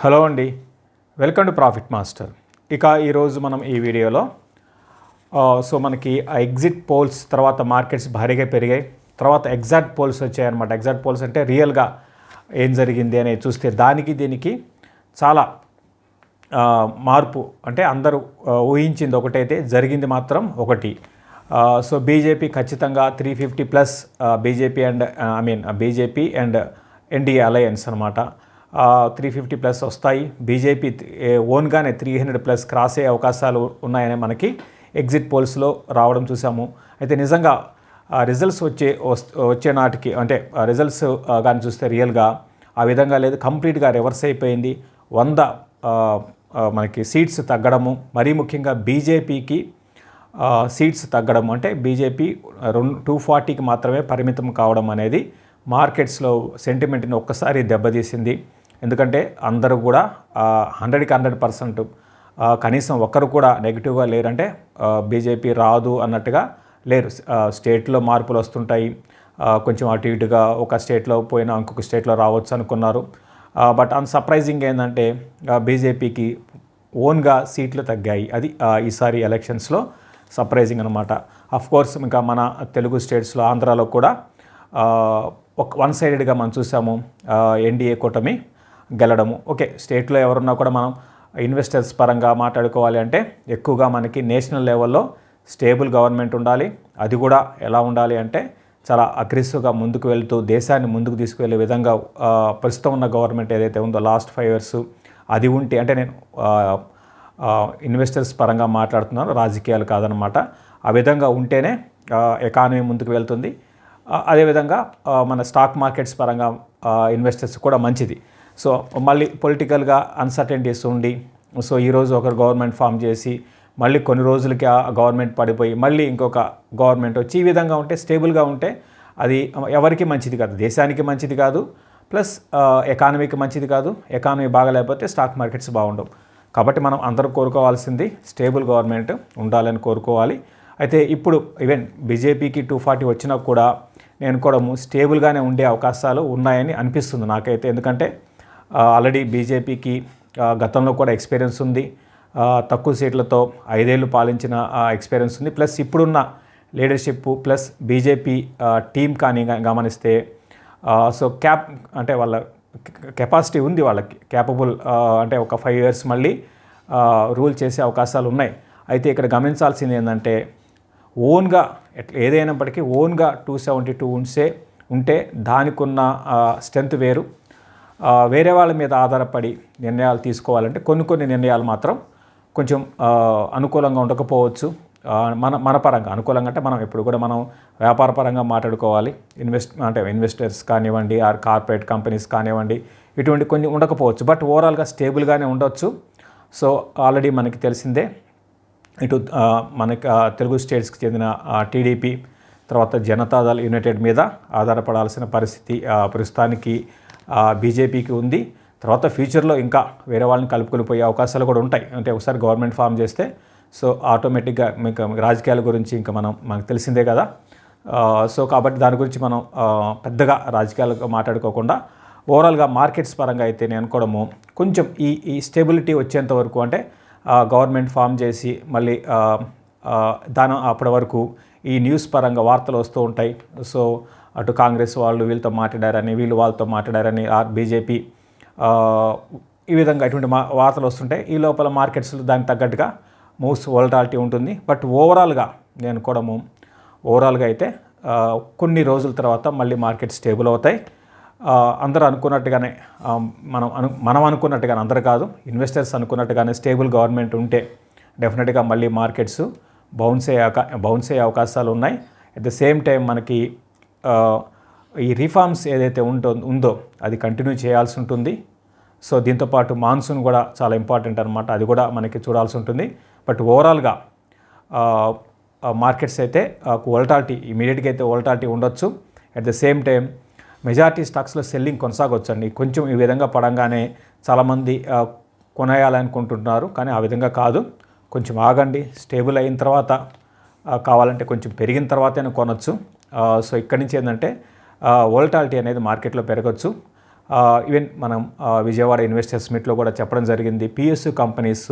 Hello అండి. Welcome to profit master ఇక ఈరోజు మనం ఈ వీడియోలో సో మనకి ఆ ఎగ్జిట్ పోల్స్ తర్వాత మార్కెట్స్ భారీగా పెరిగాయి. తర్వాత ఎగ్జాక్ట్ పోల్స్ వచ్చాయన్నమాట. ఎగ్జాక్ట్ పోల్స్ అంటే రియల్గా ఏం జరిగింది అనేది చూస్తే దానికి దీనికి చాలా మార్పు. అంటే అందరూ ఊహించింది ఒకటైతే జరిగింది మాత్రం ఒకటి. సో బీజేపీ ఖచ్చితంగా three fifty plus BJP and I mean BJP and NDA alliance అనమాట త్రీ ఫిఫ్టీ ప్లస్ వస్తాయి. బీజేపీ ఓన్గానే త్రీ హండ్రెడ్ ప్లస్ క్రాస్ అయ్యే అవకాశాలు ఉన్నాయని మనకి ఎగ్జిట్ పోల్స్లో రావడం చూసాము. అయితే నిజంగా రిజల్ట్స్ వచ్చే వచ్చే నాటికి అంటే రిజల్ట్స్ కానీ చూస్తే రియల్గా ఆ విధంగా లేదు. కంప్లీట్గా రివర్స్ అయిపోయింది. వంద మనకి సీట్స్ తగ్గడము. మరీ ముఖ్యంగా బీజేపీకి సీట్స్ తగ్గడం అంటే బీజేపీ రెండు టూ ఫార్టీకి మాత్రమే పరిమితం కావడం అనేది మార్కెట్స్లో సెంటిమెంట్ని ఒక్కసారి దెబ్బతీసింది. ఎందుకంటే అందరూ కూడా హండ్రెడ్కి హండ్రెడ్ పర్సెంట్ కనీసం ఒక్కరు కూడా నెగిటివ్గా లేరంటే బీజేపీ రాదు అన్నట్టుగా లేరు. స్టేట్లో మార్పులు వస్తుంటాయి. కొంచెం అటు ఇటుగా ఒక స్టేట్లో పోయినా ఇంకొక స్టేట్లో రావచ్చు అనుకున్నారు. బట్ అన్ సర్ప్రైజింగ్ ఏంటంటే బీజేపీకి ఓన్గా సీట్లు తగ్గాయి. అది ఈసారి ఎలక్షన్స్లో సర్ప్రైజింగ్ అనమాట కోర్స్ ఇంకా మన తెలుగు స్టేట్స్లో ఆంధ్రాలో కూడా ఒక వన్ సైడెడ్గా మనం చూసాము ఎన్డీఏ కూటమి. గెలడము. ఓకే స్టేట్లో ఎవరున్నా కూడా మనం ఇన్వెస్టర్స్ పరంగా మాట్లాడుకోవాలి అంటే ఎక్కువగా మనకి నేషనల్ లెవెల్లో స్టేబుల్ గవర్నమెంట్ ఉండాలి. అది కూడా ఎలా ఉండాలి అంటే చాలా అగ్రెసివ్గా ముందుకు వెళ్తూ దేశాన్ని ముందుకు తీసుకువెళ్ళే విధంగా ప్రస్తుతం ఉన్న గవర్నమెంట్ ఏదైతే ఉందో లాస్ట్ ఫైవ్ ఇయర్స్ అది ఉంటే అంటే నేను ఇన్వెస్టర్స్ పరంగా మాట్లాడుతున్నాను రాజకీయాలు కాదనమాట. ఆ విధంగా ఉంటేనే ఎకానమీ ముందుకు వెళ్తుంది. అదేవిధంగా మన స్టాక్ మార్కెట్స్ పరంగా ఇన్వెస్టర్స్ కూడా మంచిది. సో మళ్ళీ పొలిటికల్గా అన్సర్టెంటీస్ ఉండి సో ఈరోజు ఒకరు గవర్నమెంట్ ఫామ్ చేసి మళ్ళీ కొన్ని రోజులకి ఆ గవర్నమెంట్ పడిపోయి మళ్ళీ ఇంకొక గవర్నమెంట్ వచ్చి ఈ విధంగా ఉంటే స్టేబుల్గా ఉంటే అది ఎవరికి మంచిది కాదు. దేశానికి మంచిది కాదు ప్లస్ ఎకానమీకి మంచిది కాదు. ఎకానమీ బాగాలేకపోతే స్టాక్ మార్కెట్స్ బాగుండవు. కాబట్టి మనం అందరూ కోరుకోవాల్సింది స్టేబుల్ గవర్నమెంట్ ఉండాలని కోరుకోవాలి. అయితే ఇప్పుడు ఈవెన్ బీజేపీకి టూ ఫార్టీ వచ్చినా కూడా నేను కూడా స్టేబుల్గానే ఉండే అవకాశాలు ఉన్నాయని అనిపిస్తుంది నాకైతే. ఎందుకంటే ఆల్రెడీ బీజేపీకి గతంలో కూడా ఎక్స్పీరియన్స్ ఉంది. తక్కువ సీట్లతో ఐదేళ్ళు పాలించిన ఎక్స్పీరియన్స్ ఉంది. ప్లస్ ఇప్పుడున్న లీడర్షిప్ ప్లస్ బీజేపీ టీం కానీ గమనిస్తే సో క్యాప్ అంటే వాళ్ళ కెపాసిటీ ఉంది వాళ్ళకి. క్యాపబుల్ అంటే ఒక ఫైవ్ ఇయర్స్ మళ్ళీ రూల్ చేసే అవకాశాలు ఉన్నాయి. అయితే ఇక్కడ గమనించాల్సింది ఏంటంటే ఓన్గా ఎట్లా ఏదైనప్పటికీ ఓన్గా టూ సెవెంటీ టూ ఉంటే ఉంటే దానికి ఉన్న స్ట్రెంత్ వేరు. వేరే వాళ్ళ మీద ఆధారపడి నిర్ణయాలు తీసుకోవాలంటే కొన్ని కొన్ని నిర్ణయాలు మాత్రం కొంచెం అనుకూలంగా ఉండకపోవచ్చు. మన మన పరంగా అనుకూలంగా అంటే మనం ఎప్పుడు కూడా మనం వ్యాపార పరంగా మాట్లాడుకోవాలి. ఇన్వెస్ట్ అంటే ఇన్వెస్టర్స్ కానివ్వండి ఆర్ కార్పొరేట్ కంపెనీస్ కానివ్వండి ఇటువంటి కొన్ని ఉండకపోవచ్చు. బట్ ఓవరాల్గా స్టేబుల్గానే ఉండొచ్చు. సో ఆల్రెడీ మనకి తెలిసిందే ఇటు మనకి తెలుగు స్టేట్స్కి చెందిన టీడీపీ తర్వాత జనతాదళ్ యునైటెడ్ మీద ఆధారపడాల్సిన పరిస్థితి ప్రస్తుతానికి బీజేపీకి ఉంది. తర్వాత ఫ్యూచర్లో ఇంకా వేరే వాళ్ళని కలుపుకొని పోయే అవకాశాలు కూడా ఉంటాయి. అంటే ఒకసారి గవర్నమెంట్ ఫామ్ చేస్తే సో ఆటోమేటిక్గా మీకు రాజకీయాల గురించి ఇంకా మనం మనకు తెలిసిందే కదా. సో కాబట్టి దాని గురించి మనం పెద్దగా రాజకీయాలు మాట్లాడుకోకుండా ఓవరాల్గా మార్కెట్స్ పరంగా అయితే నేను అనుకోవడము కొంచెం ఈ ఈ స్టెబిలిటీ వచ్చేంత వరకు అంటే గవర్నమెంట్ ఫామ్ చేసి మళ్ళీ దాని అప్పటి వరకు ఈ న్యూస్ పరంగా వార్తలు వస్తూ ఉంటాయి. సో అటు కాంగ్రెస్ వాళ్ళు వీళ్ళతో మాట్లాడారని వీళ్ళు వాళ్ళతో మాట్లాడారని ఆర్ బీజేపీ ఈ విధంగా ఇటువంటి మా వార్తలు వస్తుంటాయి ఈ లోపల మార్కెట్స్ దానికి తగ్గట్టుగా మూవ్స్ వొలటాలిటీ ఉంటుంది. బట్ ఓవరాల్గా నేను కూడా ఓవరాల్గా అయితే కొన్ని రోజుల తర్వాత మళ్ళీ మార్కెట్ స్టేబుల్ అవుతాయి. అందరూ అనుకున్నట్టుగానే మనం అను మనం అనుకున్నట్టుగానే అందరు కాదు ఇన్వెస్టర్స్ అనుకున్నట్టుగానే స్టేబుల్ గవర్నమెంట్ ఉంటే డెఫినెట్గా మళ్ళీ మార్కెట్స్ బౌన్స్ అయ్యే బౌన్స్ అయ్యే అవకాశాలు ఉన్నాయి. అట్ ద సేమ్ టైం మనకి ఈ రిఫార్మ్స్ ఏదైతే ఉంటో ఉందో అది కంటిన్యూ చేయాల్సి ఉంటుంది. సో దీంతోపాటు మాన్సూన్ కూడా చాలా ఇంపార్టెంట్ అనమాట అది కూడా మనకి చూడాల్సి ఉంటుంది. బట్ ఓవరాల్గా మార్కెట్స్ అయితే వోల్టాలిటీ ఇమీడియట్గా అయితే వోల్టాలిటీ ఉండొచ్చు. At the same time majority స్టాక్స్లో సెల్లింగ్ కొనసాగొచ్చండి. కొంచెం ఈ విధంగా పడంగానే చాలామంది కొనేయాలనుకుంటున్నారు. కానీ ఆ విధంగా కాదు. కొంచెం ఆగండి. స్టేబుల్ అయిన తర్వాత కావాలంటే కొంచెం పెరిగిన తర్వాతైనా కొనొచ్చు. సో ఇక్కడి నుంచి ఏంటంటే వోల్టాలిటీ అనేది మార్కెట్లో పెరగచ్చు. ఈవెన్ మనం విజయవాడ ఇన్వెస్టర్స్ మీట్లో కూడా చెప్పడం జరిగింది. పిఎస్యు కంపెనీస్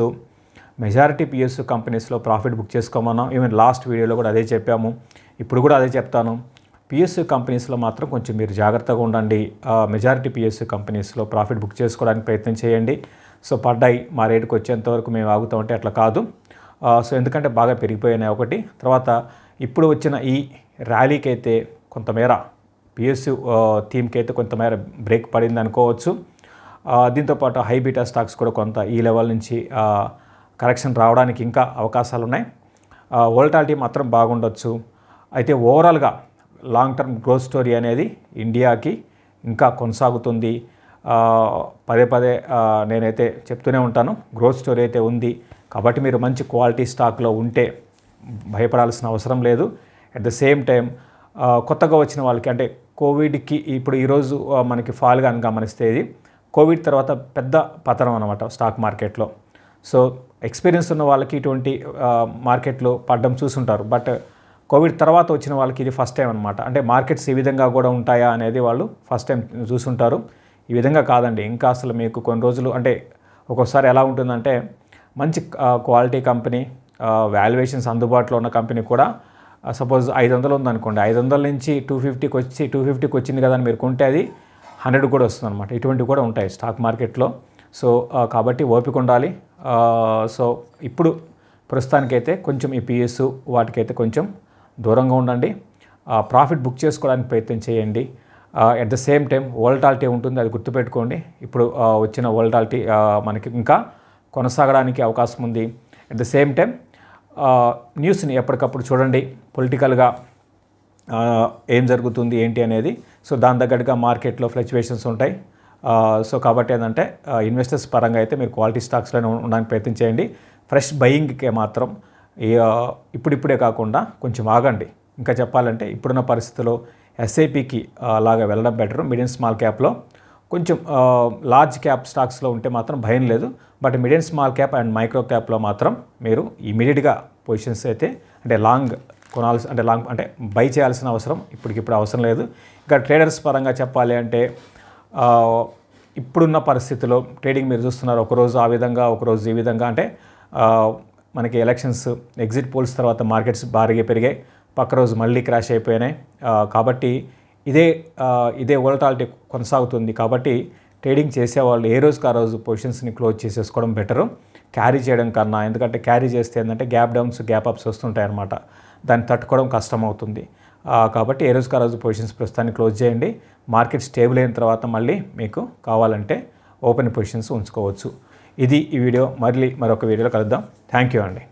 మెజారిటీ పిఎస్యు కంపెనీస్లో ప్రాఫిట్ బుక్ చేసుకోమన్నాం. ఈవెన్ లాస్ట్ వీడియోలో కూడా అదే చెప్పాము. ఇప్పుడు కూడా అదే చెప్తాను. పిఎస్యు కంపెనీస్లో మాత్రం కొంచెం మీరు జాగ్రత్తగా ఉండండి. మెజారిటీ పిఎస్యు కంపెనీస్లో ప్రాఫిట్ బుక్ చేసుకోవడానికి ప్రయత్నం చేయండి. సో పడ్డాయి. మా రేటుకి వచ్చేంత వరకు మేము ఆగుతామంటే అట్లా కాదు. సో ఎందుకంటే బాగా పెరిగిపోయినాయి ఒకటి. తర్వాత ఇప్పుడు వచ్చిన ఈ ర్యాలీకి అయితే కొంతమేర పిఎస్యు థీమ్కి అయితే కొంతమేర బ్రేక్ పడింది అనుకోవచ్చు. దీంతోపాటు హై బీటా స్టాక్స్ కూడా కొంత ఈ లెవెల్ నుంచి కరెక్షన్ రావడానికి ఇంకా అవకాశాలు ఉన్నాయి వోల్టాలిటీ మాత్రం బాగుండొచ్చు. అయితే ఓవరాల్గా లాంగ్ టర్మ్ గ్రోత్ స్టోరీ అనేది ఇండియాకి ఇంకా కొనసాగుతుంది. పదే పదే నేనైతే చెప్తూనే ఉంటాను గ్రోత్ స్టోరీ అయితే ఉంది. కాబట్టి మీరు మంచి క్వాలిటీ స్టాక్లో ఉంటే భయపడాల్సిన అవసరం లేదు. అట్ ద సేమ్ టైం కొత్తగా వచ్చిన వాళ్ళకి అంటే కోవిడ్కి ఇప్పుడు ఈరోజు మనకి ఫాల్గా అని గమనిస్తే ఇది కోవిడ్ తర్వాత పెద్ద పతనం అనమాట స్టాక్ మార్కెట్లో. సో ఎక్స్పీరియన్స్ ఉన్న వాళ్ళకి ఇటువంటి మార్కెట్లో పడ్డం చూసుంటారు. బట్ కోవిడ్ తర్వాత వచ్చిన వాళ్ళకి ఇది ఫస్ట్ టైం అనమాట అంటే మార్కెట్స్ ఈ విధంగా కూడా ఉంటాయా అనేది వాళ్ళు ఫస్ట్ టైం చూసుంటారు. ఈ విధంగా కాదండి. ఇంకా అసలు మీకు కొన్ని రోజులు అంటే ఒక్కోసారి ఎలా ఉంటుందంటే మంచి క్వాలిటీ కంపెనీ వాల్యుయేషన్స్ అందుబాటులో ఉన్న కంపెనీ కూడా సపోజ్ ఐదు వందలు ఉందనుకోండి ఐదు వందల నుంచి టూ ఫిఫ్టీకి వచ్చి టూ ఫిఫ్టీకి వచ్చింది కదా అని మీరు కొంటే అది హండ్రెడ్ కూడా వస్తుంది అనమాట ఇటువంటివి కూడా ఉంటాయి స్టాక్ మార్కెట్లో సో కాబట్టి ఓపిక ఉండాలి. సో ఇప్పుడు ప్రస్తుతానికైతే కొంచెం ఈ పిఎస్ వాటికైతే కొంచెం దూరంగా ఉండండి. ప్రాఫిట్ బుక్ చేసుకోవడానికి ప్రయత్నం చేయండి. At the same time volatility ఉంటుంది అది గుర్తుపెట్టుకోండి. ఇప్పుడు వచ్చిన వోల్టాలిటీ మనకి ఇంకా కొనసాగడానికి అవకాశం ఉంది. అట్ ద సేమ్ టైం న్యూస్ని ఎప్పటికప్పుడు చూడండి. పొలిటికల్గా ఏం జరుగుతుంది ఏంటి అనేది. సో దాని తగ్గట్టుగా మార్కెట్లో ఫ్లక్చువేషన్స్ ఉంటాయి. సో కాబట్టి ఏంటంటే ఇన్వెస్టర్స్ పరంగా అయితే మీరు క్వాలిటీ స్టాక్స్లోనే ఉండడానికి ప్రయత్నం చేయండి. ఫ్రెష్ బయింగ్కే మాత్రం ఇప్పుడిప్పుడే కాకుండా కొంచెం ఆగండి. ఇంకా చెప్పాలంటే ఇప్పుడున్న పరిస్థితుల్లో ఎస్ఐపికి అలాగా వెళ్ళడం బెటర్ మీడియం స్మాల్ క్యాప్లో కొంచెం లార్జ్ క్యాప్ స్టాక్స్లో ఉంటే మాత్రం భయం లేదు. But medium small cap and micro క్యాప్లో మాత్రం మీరు ఇమీడియట్గా పొజిషన్స్ అయితే అంటే లాంగ్ కొనాల్సి అంటే లాంగ్ అంటే బై చేయాల్సిన అవసరం ఇప్పటికిప్పుడు అవసరం లేదు. ఇంకా ట్రేడర్స్ పరంగా చెప్పాలి అంటే ఇప్పుడున్న పరిస్థితిలో ట్రేడింగ్ మీరు చూస్తున్నారు. ఒకరోజు ఆ విధంగా ఒకరోజు ఈ విధంగా అంటే మనకి ఎలక్షన్స్ ఎగ్జిట్ పోల్స్ తర్వాత మార్కెట్స్ భారీగా పెరిగాయి. పక్క రోజు మళ్ళీ క్రాష్ అయిపోయినాయి. కాబట్టి ఇదే ఇదే వోలటాలిటీ కొనసాగుతుంది కాబట్టి ట్రేడింగ్ చేసేవాళ్ళు ఏ రోజుకి ఆ రోజు పొజిషన్స్ని క్లోజ్ చేసేసుకోవడం బెటరు. క్యారీ చేయడం కన్నా ఎందుకంటే క్యారీ చేస్తే ఏంటంటే గ్యాప్ డౌన్స్ గ్యాప్ అప్స్ వస్తుంటాయి అన్నమాట. దాన్ని తట్టుకోవడం కష్టం అవుతుంది కాబట్టి ఏ రోజుకి ఆ రోజు పొజిషన్స్ ప్రస్తుతాన్ని క్లోజ్ చేయండి. మార్కెట్ స్టేబుల్ అయిన తర్వాత మళ్ళీ మీకు కావాలంటే ఓపెన్ పొజిషన్స్ ఉంచుకోవచ్చు. ఇది ఈ వీడియో. మళ్ళీ మరొక వీడియోలో కలుద్దాం. థ్యాంక్ యూ అండి.